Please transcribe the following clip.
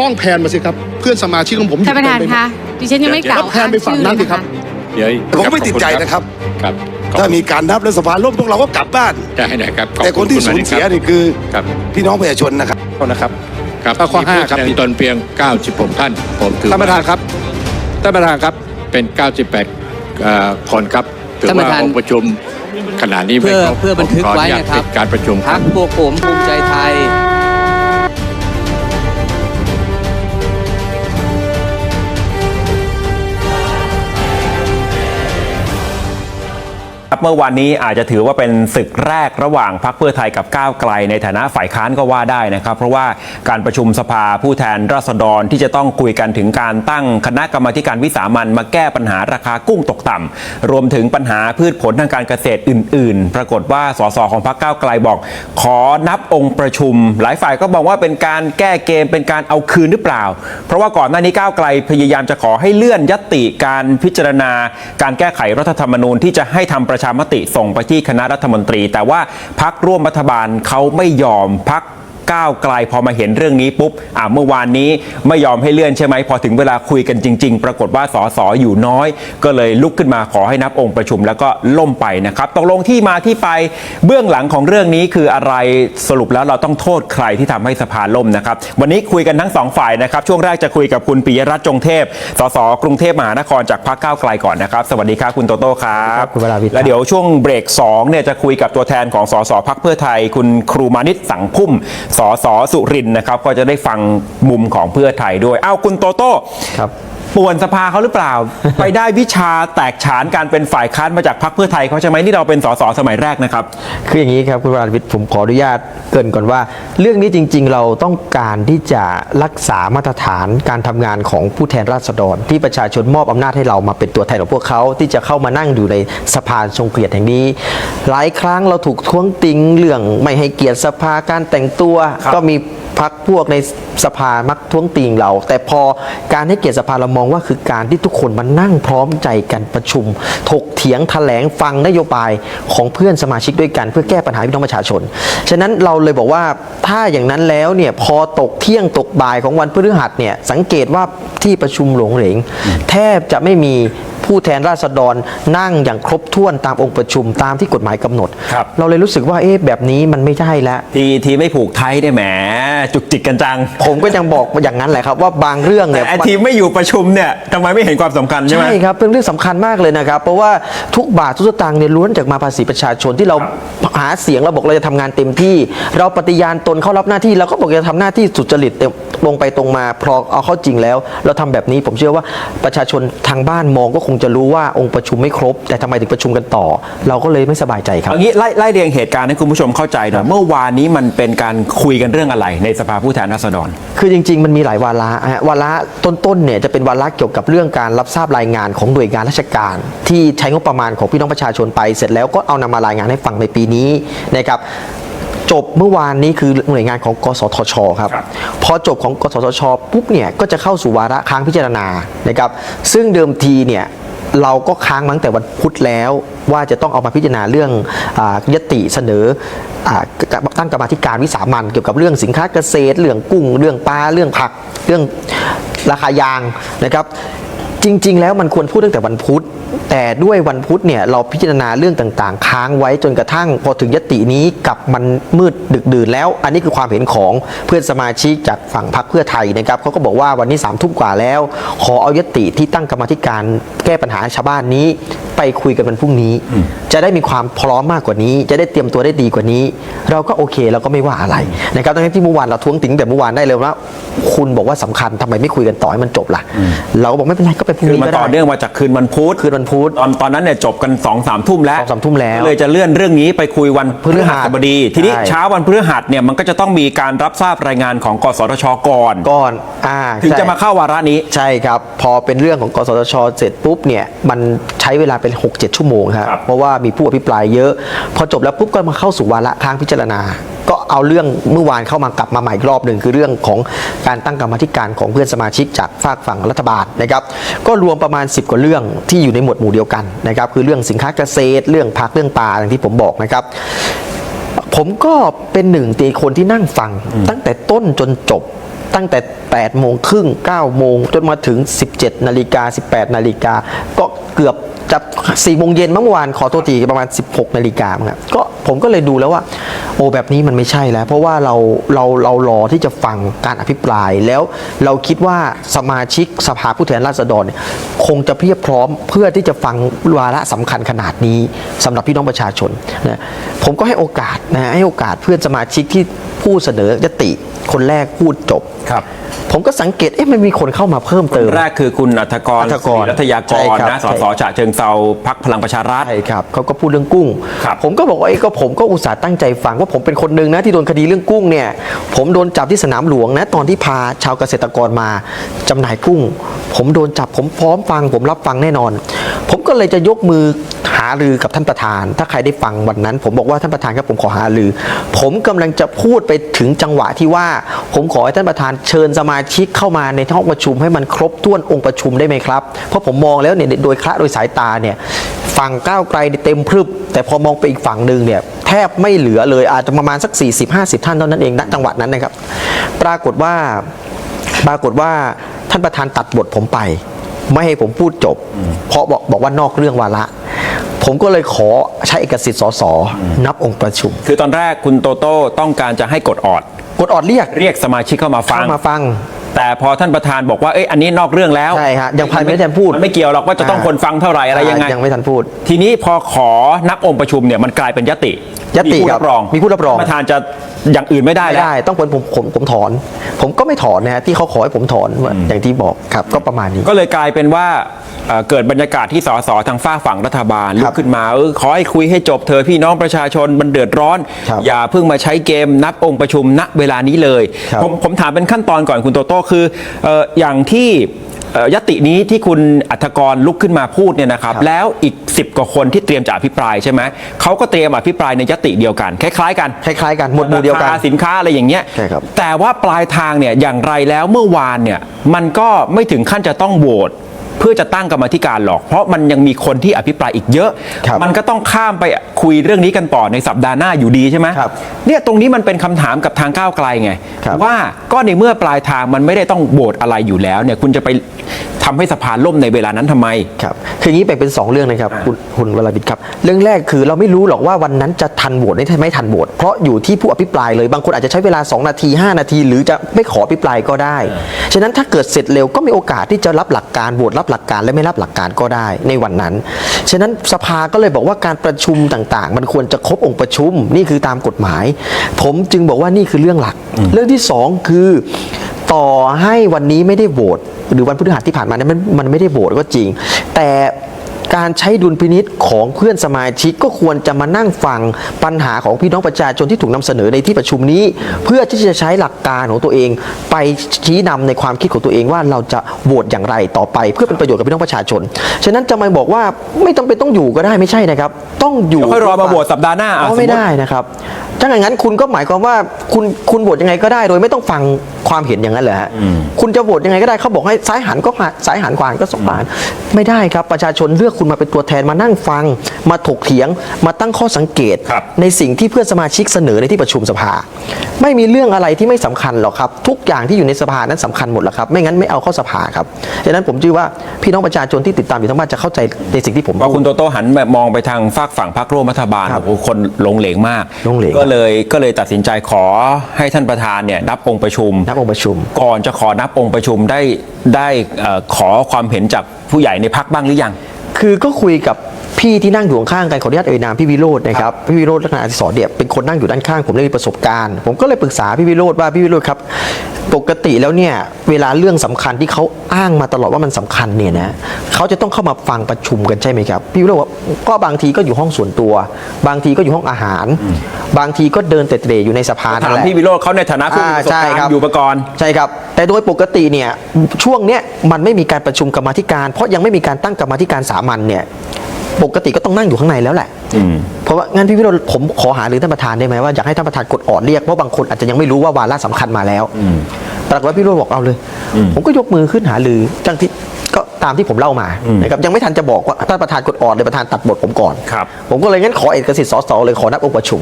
กล้องแพนมาสิครับ เพื่อนสมาชิกของผมอยู่ท่านประธานเต็มไปหมด คะดิฉันยังไม่กล่าวแล้วแพนไปฝั่งนั้นสิครับ เดี๋ยวผมก็ไม่ติดใจนะครับ ครับถ้ามีการนับแล้วสภาล่มพวกเราก็กลับบ้าน ได้นะครับขอบแต่คนที่ณสูญณเสียครับนี่คือครับพี่น้องประชาชนนะครับนะครับครับข้อห้ามีผู้ครับ แสดงตนเพียง 96 ท่าน ผมถือท่านประธานครับ ท่านประธานครับ เป็น 98เอ่อคนครับถือท่านปว่าระธาน องค์ประชุมขณะนี้ไม่เพื่อครบเพื่อบันทึกผมขออไว้ญาตนะครับปิดการประชุมคพัรับ กพวกผมภูมิใจไทย เมื่อวานนี้อาจจะถือว่าเป็นศึกแรกระหว่างพรรคเพื่อไทยกับก้าวไกล ในฐานะฝ่ายค้านก็ว่าได้นะครับ เพราะว่าการประชุมสภาผู้แทนราษฎรที่จะต้องคุยกันถึงการตั้งคณะกรรมาการวิสามันมาแก้ปัญหาราคากุ้งตกต่ำรวมถึงปัญหาพืชผลทางการเกษตรอื่น ๆ ปรากฏว่าสสของพรรคก้าวไกลบอก ขอนับองค์ประชุม หลายฝ่ายก็บอกว่าเป็นการแก้เกมเป็นการเอาคืนหรือเปล่า เพราะว่าก่อนหน้านี้ก้าวไกลพยายามจะขอให้เลื่อนยตติการพิจารณา การแก้ไขรัฐธรรมนูญที่จะให้ทำประชามติส่งไปที่คณะรัฐมนตรี แต่ว่าพักร่วมรัฐบาลเขาไม่ยอมพัก ก้าวไกลพอมาเห็นเรื่องนี้ปุ๊บอ่าเมื่อวานนี้ไม่ยอมให้เลื่อนใช่ไหมพอถึงเวลาคุยกันจริง ๆ ปรากฏว่าสสอยู่น้อย ก็เลยลุกขึ้นมาขอให้นับองค์ประชุมแล้วก็ล่มไปนะครับตกลงที่มาที่ไปเบื้องหลังของเรื่องนี้คืออะไรสรุปแล้วเราต้องโทษใครที่ทำให้สภาล่มนะครับวันนี้คุยกันทั้งสองฝ่ายนะครับช่วงแรกจะคุยกับคุณปิยรัตน์จงเทพสสกรุงเทพมหานครจากพรรคก้าวไกลก่อนนะครับ สวัสดีครับคุณโตโต้ครับคุณวราวิทย์และเดี๋ยวช่วงเบรก2เนี่ยจะคุยกับตัวแทนของสสพักเพื่อไทย คุณครูมานิตสังพุ่มสสส.สุรินทร์นะครับ ก็จะได้ฟังมุมของเพื่อไทยด้วย เอ้าคุณโตโต้ครับ ป่วนสภาเขาหรือเปล่า ไปได้วิชาแตกฉานการเป็นฝ่ายค้านมาจากพักเพื่อไทยเขาใช่ไหมนี่เราเป็นสสสมัยแรกนะครับ คืออย่างนี้ครับคุณวราวิทย์ผมขออนุญาตเกรินก่อนว่า เรื่องนี้จริง ๆ เราต้องการที่จะรักษามาตรฐานการทำงานของผู้แทนราษฎร ที่ประชาชนมอบอำนาจให้เรามาเป็นตัวแทนของพวกเขาที่จะเข้ามานั่งอยู่ในสภาทรงเกียรติแห่งนี้ หลายครั้งเราถูกท้วงติงเรื่องไม่ให้เกียรติสภาการแต่งตัวครับก็มีพักพวกในสภามักท้วงติงเรา แต่พอการให้เกียรติสภาเรามองว่าคือการที่ทุกคนมานั่งพร้อมใจกันประชุม ถกเถียงแถลงฟังนโยบายของเพื่อนสมาชิกด้วยกัน เพื่อแก้ปัญหาพี่น้องประชาชน ฉะนั้นเราเลยบอกว่าถ้าอย่างนั้นแล้วเนี่ยพอตกเที่ยงตกบ่ายของวันพฤหัสเนี่ยสังเกตว่าที่ประชุมหลงเหลงแทบจะไม่มี ผู้แทนราษฎรนั่งอย่างครบถ้วนตามองค์ประชุมตามที่กฎหมายกำหนด ครับ เราเลยรู้สึกว่าเอ๊ะแบบนี้มันไม่ใช่แล้ว ทีทีไม่ผูกไทยได้แหม จุกจิกกันจัง ผมก็ยังบอกอย่างนั้นแหละครับว่าบางเรื่องแต่เนี่ยไอ้มันทีมไม่อยู่ประชุมเนี่ยทำไมไม่เห็นความสำคัญใช่ไหมใช่ครับเป็นเรื่องสำคัญมากเลยนะครับเพราะว่าทุกบาททุกสตางค์เนี่ยล้วนจากมาภาษีประชาชนที่เราหาเสียงเราบอกเราจะทำงานเต็มที่ เราปฏิญาณตนเข้ารับหน้าที่เราก็บอกจะทำหน้าที่สุจริตเต็มตรงไปตรงมาพอเอาเข้าจริงแล้ว เราทำแบบนี้ผมเชื่อว่าประชาชนทางบ้านมองก็คงจะรู้ว่าองค์ประชุมไม่ครบ แต่ทำไมถึงประชุมกันต่อ เราก็เลยไม่สบายใจครับเอางี้ไล่ไล่เรียงเหตุการณ์ให้คุณผู้ชมเข้าใจหน่อยเมื่อวานนี้มันเป็นการคุยกันเรื่องอะไร ในสภาผู้แทนราษฎร คือจริง ๆ มันมีหลายวาระฮะวาระต้นๆเนี่ยจะเป็นวาระเกี่ยวกับเรื่องการรับทราบรายงานของหน่วยงานราชการ ที่ใช้งบประมาณของพี่น้องประชาชนไป เสร็จแล้วก็เอานำมารายงานให้ฟังในปีนี้นะครับจบเมื่อวานนี้คือหน่วยงานของกสทชครับครับพอจบของกสทชปุ๊บเนี่ยก็จะเข้าสู่วาระค้างพิจารณานะครับซึ่งเดิมทีเนี่ย เราก็ค้างมั้งแต่วันพุธแล้วว่าจะต้องเอามาพิจารณาเรื่องอยติเสนออาตั้งกรรมธิการวิสามันเกี่ยวกับเรื่องสินค้าเกษตร เรื่องกุ้ง เรื่องปลา เรื่องผัก เรื่องราคายางนะครับ จริง ๆ แล้วมันควรพูดตั้งแต่วันพุธ แต่ด้วยวันพุธเนี่ยเราพิจารณาเรื่องต่างๆ ค้างไว้จนกระทั่งพอถึงยตินี้กับมันมืดดึกดื่นแล้ว อันนี้คือความเห็นของเพื่อนสมาชิกจากฝั่งพรรคเพื่อไทยนะครับเขาก็บอกว่าวันนี้สามทุ่มกว่าแล้ว ขอเอายติที่ตั้งกรรมธิการแก้ปัญหาชาวบ้านนี้ ไปคุยกันวันพรุ่งนี้ จะได้มีความพร้อมมากกว่านี้ จะได้เตรียมตัวได้ดีกว่านี้ เราก็โอเคเราก็ไม่ว่าอะไรนะครับทั้งที่เมื่อวานเราท้วงติงแต่เมื่อวานได้เลยว่า คุณบอกว่าสำคัญทำไมไม่คุยกันต่อให้มันจบล่ะ เราก็บอกไม่เป็นไรก็ไปพรุ่งคือนี้มันก็ได้ต่อเนื่องมาจากคืนวันพุธคืนวันพุธตอนตอนนั้นเนี่ยจบกัน2องสามทุ่มแล้วสองสามทุ่มแล้วก็เลยจะเลื่อนเรื่องนี้ไปคุยวันพฤหัสบดี ทีนี้ใช่เช้าวันพฤหัสเนี่ยมันก็จะต้องมีการรับทราบรายงานของกสทชก่อนก่อนอ่าถึงใช่จะมาเข้าวาระนี้ใช่ครับ พอเป็นเรื่องของกสทช เสร็จปุ๊บเนี่ยมันใช้เวลาเป็น6-7 ชั่วโมงครับครับเพราะว่ามีผู้อภิปรายเยอะ พอจบแล้วปุ๊บก็มาเข้าสู่วาระค้างพิจารณา ก็เอาเรื่องเมื่อวานเข้ามากลับมาใหม่อีกรอบหนึ่งคือเรื่องของการตั้งกรรมาธิการของเพื่อนสมาชิกจากฝากฝั่งรัฐบาลนะครับก็รวมประมาณ 10 กว่าเรื่องที่อยู่ในหมวดหมู่เดียวกันนะครับคือเรื่องสินค้าเกษตร เรื่องผักเรื่องปลาอย่างที่ผมบอกนะครับผมก็เป็นหนึ่งในคนที่นั่งฟังตั้งแต่ต้นจนจบ ตั้งแต่ 8 โมงครึ่ง 9 โมง จนมาถึง 17 นาฬิกา 18 นาฬิกา ก็เกือบจะ4โมงเย็นเมื่อวานขอโทษทีประมาณ 16 นาฬิกาครับก็ผมก็เลยดูแล้วว่า โอ้แบบนี้มันไม่ใช่แล้ว เพราะว่าเราเราเรารอที่จะฟังการอภิปรายแล้วเราคิดว่าสมาชิกสภาผู้แทนราษฎรเนี่ยคงจะเพียบพร้อมเพื่อที่จะฟังวาระสำคัญขนาดนี้สำหรับพี่น้องประชาชนนะผมก็ให้โอกาสนะให้โอกาสเพื่อนสมาชิกที่ผู้เสนอยติคนแรกพูดจบครับ ผมก็สังเกตเอ๊ะมันมีคนเข้ามาเพิ่มเติม แรกคือคุณอัธกรอัธกรศรีรัตยากใช่รครับนะสใช่ สฉะเชิงเซาพักพลังประชารัฐ ใช่ครับเขาก็พูดเรื่องกุ้ง ครับผมก็บอกว่าเอ้ยก็ผมก็อุตส่าห์ตั้งใจฟังว่าผมเป็นคนหนึ่งนะที่โดนคดีเรื่องกุ้งเนี่ย ผมโดนจับที่สนามหลวงนะตอนที่พาชาวเกษตรกรมาจำหน่ายกุ้ง ผมโดนจับผมพร้อมฟัง ผมรับฟังแน่นอน ผมก็เลยจะยกมือหารือกับท่านประธาน ถ้าใครได้ฟังวันนั้น ผมบอกว่าท่านประธานครับผมขอหารือ ผมกำลังจะพูดไปถึงจังหวะที่ว่า ผมขอให้ท่านประธานเชิญสมาชิกเข้ามาในห้องประชุมให้มันครบถ้วนองค์ประชุมได้ไหมครับ เพราะผมมองแล้วเนี่ยโดยคละโดยสายตาเนี่ยฝั่งก้าวไกลเต็มพรึบ แต่พอมองไปอีกฝั่งหนึ่งเนี่ยแทบไม่เหลือเลยอาจจะประมาณสัก 40-50 ท่านเท่านั้นเองณจังหวะนั้นนะครับ ปรากฏว่าปรากฏว่าท่านประธานตัดบทผมไป ไม่ให้ผมพูดจบ เพราะบอกบอกว่านอกเรื่องวาระผมก็เลยขอใช้เอกสิทธิ์สสนับองค์ประชุม คือตอนแรกคุณโตโต้ต้องการจะให้กดออด กดออดเรียกเรียกสมาชิกเข้ามาฟัง เข้ามาฟัง แต่พอท่านประธานบอกว่าเอ้ยอันนี้นอกเรื่องแล้วใช่ฮะยังพันไม่ทันพูดมันไม่เกี่ยวหรอกว่าจะต้องคนฟังเท่าไหร่อะไรยังไงยังไม่ทันพูด ทีนี้พอขอนับองค์ประชุมเนี่ยมันกลายเป็นยติยติมีผู้ครับรับรองมีผู้รับรองท่านประธานจะอย่างอื่นไม่ได้ไม่แล้วได้ ต้องเป็นผมผมผมถอน ผมก็ไม่ถอนนะฮะที่เขาขอให้ผมถอนว่าอย่างที่บอกครับ ก็ประมาณนี้ ก็เลยกลายเป็นว่า เอ่อเกิดบรรยากาศที่สสทางฝ้ากฝั่งรัฐบาลลุครักบขึ้นมาเออขอให้คุยให้จบเธอะพี่น้องประชาชนมันเดือดร้อนครับอย่าเพิ่งมาใช้เกมนับองค์ประชุมณเวลานี้เลยครับผมผมถามเป็นขั้นตอนก่อนคุณโตโต้คือเอ่ออย่างที่เอ่อยตินี้ที่คุณอัธกรลุกขึ้นมาพูดเนี่ยนะครับครับ แล้วอีก 10 กว่าคนที่เตรียมจะอภิปรายใช่ไหมเขาก็เตรียมอภิปรายในยติเดียวกัน คล้ายๆกันคล้ายๆกันหมวดหมู่เดียวกันราคาสินค้าอะไรอย่างเงี้ยใช่ครับแต่ว่าปลายทางเนี่ยอย่างไรแล้วเมื่อวานเนี่ยมันก็ไม่ถึงขั้นจะต้องโหวต เพื่อจะตั้งกรรมาธิการหรอก เพราะมันยังมีคนที่อภิปรายอีกเยอะ ครับมันก็ต้องข้ามไปคุยเรื่องนี้กันต่อในสัปดาห์หน้าอยู่ดีใช่ไหมครับเนี่ยตรงนี้มันเป็นคำถามกับทางก้าวไกลไง ครับ ว่าก็ในเมื่อปลายทางมันไม่ได้ต้องโหวตอะไรอยู่แล้วเนี่ยคุณจะไปทำให้สภาล่มในเวลานั้นทำไมครับคืออย่างนี้แบ่งเป็น 2 เรื่องนะครับคุณคุณวราบิดครับ เรื่องแรกคือเราไม่รู้หรอกว่าวันนั้นจะทันโหวตได้ไม่ทันโหวตเพราะอยู่ที่ผู้อภิปรายเลยบางคนอาจจะใช้เวลา 2 นาที 5 นาที หรือจะไม่ขออภิปรายก็ได้ ฉะนั้นถ้าเกิดเสร็จเร็วก็มีโอกาสที่จะรับหลักการโหวตรับหลักการและไม่รับหลักการก็ได้ในวันนั้น ฉะนั้นสภาก็เลยบอกว่าการประชุมต่างๆ มันควรจะครบองค์ประชุมนี่คือตามกฎหมาย ผมจึงบอกว่านี่คือเรื่องหลัก เรื่องที่สองคือต่อให้วันนี้ไม่ได้โหวต หรือวันพฤหัสที่ผ่านมาเนี่ยมันมันไม่ได้โหวตก็จริง แต่การใช้ดุลพินิษของเพื่อนสมาชิกก็ควรจะมานั่งฟังปัญหาของพี่น้องประชาชนที่ถูกนำเสนอในที่ประชุมนี้ เพื่อที่จะใช้หลักการของตัวเอง ไปชี้นำในความคิดของตัวเองว่าเราจะโหวตอย่างไรต่อไป เพื่อเป็นประโยชน์กับพี่น้องประชาชน ฉะนั้นจะมาบอกว่าไม่ต้องเป็นต้องอยู่ก็ได้ไม่ใช่นะครับ ต้องอยู่เดี๋ยวค่อยรอมาโหวตสัปดาห์หน้าอะก็สมไม่มุติได้นะครับถ้าอย่างนั้นคุณก็หมายความว่าคุณคุณโหวตยังไงก็ได้ โดยไม่ต้องฟัง ความเห็นอย่างนั้นเหรอฮะคุณจะโหวตยังไงก็ได้เขาบอกให้ซ้ายหันก็หันซ้ายหันขวาหันก็สองหันไม่ได้ครับประชาชนเลือกคุณมาเป็นตัวแทนมานั่งฟัง มาถกเถียง มาตั้งข้อสังเกตครับในสิ่งที่เพื่อนสมาชิกเสนอในที่ประชุมสภา ไม่มีเรื่องอะไรที่ไม่สำคัญหรอกครับ ทุกอย่างที่อยู่ในสภานั้นสำคัญหมดแล้วครับ ไม่งั้นไม่เอาเข้าสภาครับดังนั้นผมเชื่อว่าพี่น้องประชาชนที่ติดตามอยู่ทั้งบ้านจะเข้าใจในสิ่งที่ผมพอพูคุดณโตโต้หันแบบมองไปทางฝากฝั่งพรรคร่วมรัฐบาลครับโอ้โหคนหลงเหลงมากหลงเหลงก็เลยก็เลยตัดสินใจขอให้ท่านประธานเนี่ยนับองค์ประชุมนับองค์ประชุม ก่อนจะขอนับองค์ประชุมได้ได้เอ่อขอความเห็นจากผู้ใหญ่ในพักบ้างหรือยัง คือก็คุยกับพี่ที่นั่งอยู่ข้างๆกันขออนุญาตเอ่ยนามพี่วิโรจน์นะครับพี่วิโรจน์ลักษณะอธิศรเนี่ยเป็นคนนั่งอยู่ด้านข้างผมได้มีประสบการณ์ ผมก็เลยปรึกษาพี่วิโรจน์ว่าพี่วิโรจน์ครับ ปกติแล้วเนี่ยเวลาเรื่องสำคัญที่เขาอ้างมาตลอดว่ามันสำคัญเนี่ยนะเขาจะต้องเข้ามาฟังประชุมกันใช่ไหมครับพี่วิโรจน์บอกก็บางทีก็อยู่ห้องส่วนตัว บางทีก็อยู่ห้องอาหาร บางทีก็เดินเตะๆอยู่ในสภานั่ถานมแหละพี่วิโรจน์เขาในฐานะผู้มีประสบอ่าใช่การครับณ์อยู่มาก่อนใช่ครับ แต่โดยปกติเนี่ยช่วงเนี้ยมันไม่มีการประชุมกรรมาธิการ เพราะยังไม่มีการตั้งกรรมาธิการสามัญเนี่ย ปกติก็ต้องนั่งอยู่ข้างในแล้วแหละอืมเพราะว่างั้นพี่วิโรจน์ผมขอหาหรือท่านประธานได้ไหมว่าอยากให้ท่านประธานกดออดเรียกเพราะบางคนอาจจะยังไม่รู้ว่าวาระสำคัญมาแล้วปรากฏว่าพี่วิโรจน์บอกเอาเลย ผมก็ยกมือขึ้นหาหรือจังที่ก็ตามที่ผมเล่ามานะครับยังไม่ทันจะบอกว่าท่านประธานกดออดเลยประธานตัดบทผมก่อนครับผมก็เลยงั้นขอเอกสิทธิ์สสเลยขอนับองค์ประชุม